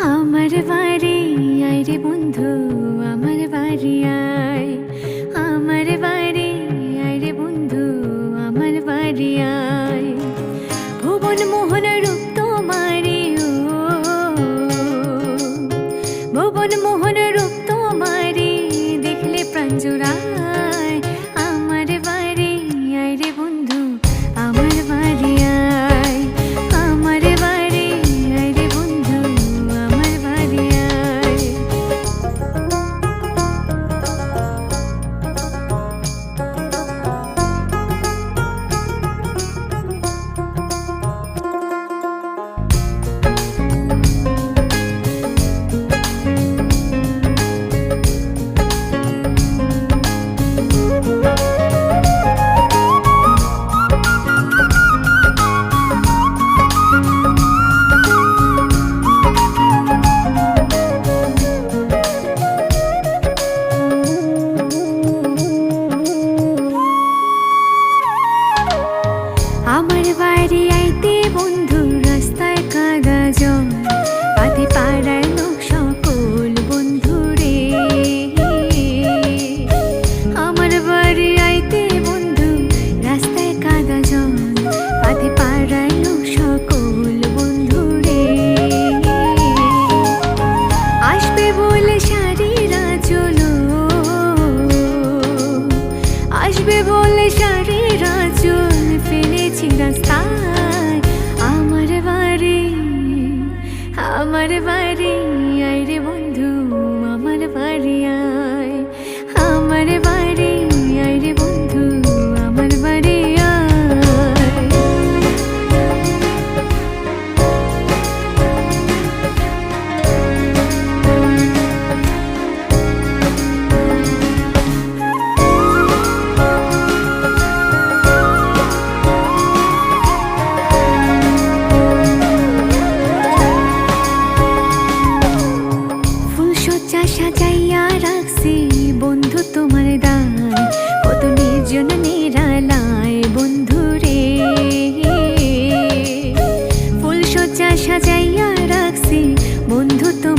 আমার বাড়ি আয় রে বন্ধু, আমার বাড়ি আয়। আমার বাড়ি আয় রে বন্ধু, আমার বাড়ি আয়। ভুবন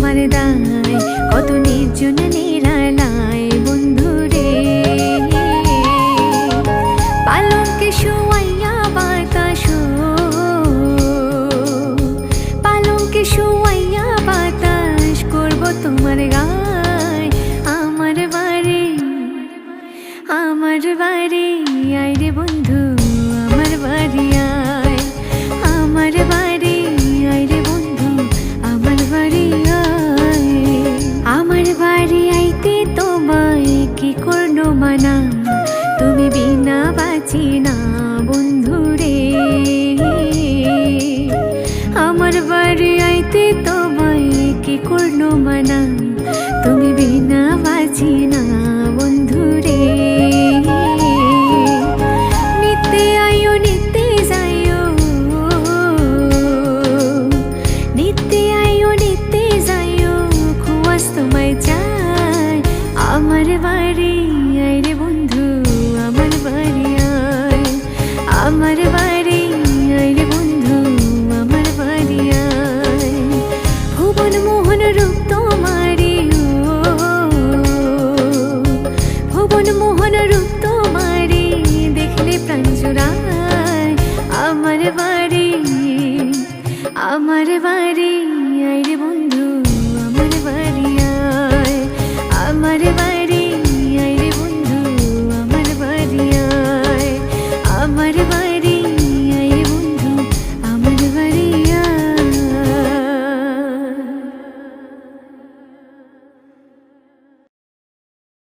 আমার দায় কত নির্জন নিরালায় বন্ধুরে। পালনকে শোয়াই না তুমি বিনা বাঁচি না বন্ধুরে আমার বাড়ি আইতে তোমায় কি করল মানা, তুমি বিনা বাঁচি না বন্ধুরে নিতে আয়ো, নিতে যাইও নিতে আয়ো, নিতে যাইও খুয়াস তোমায় আমার বাড়ি আমার বাড়ি আইলে বন্ধু আমার বাড়ি। আয় মোহন রূপ তোমারি ভুবন মোহন রূপ তোমারি দেখলে প্রাণ জোড়ায়। আমার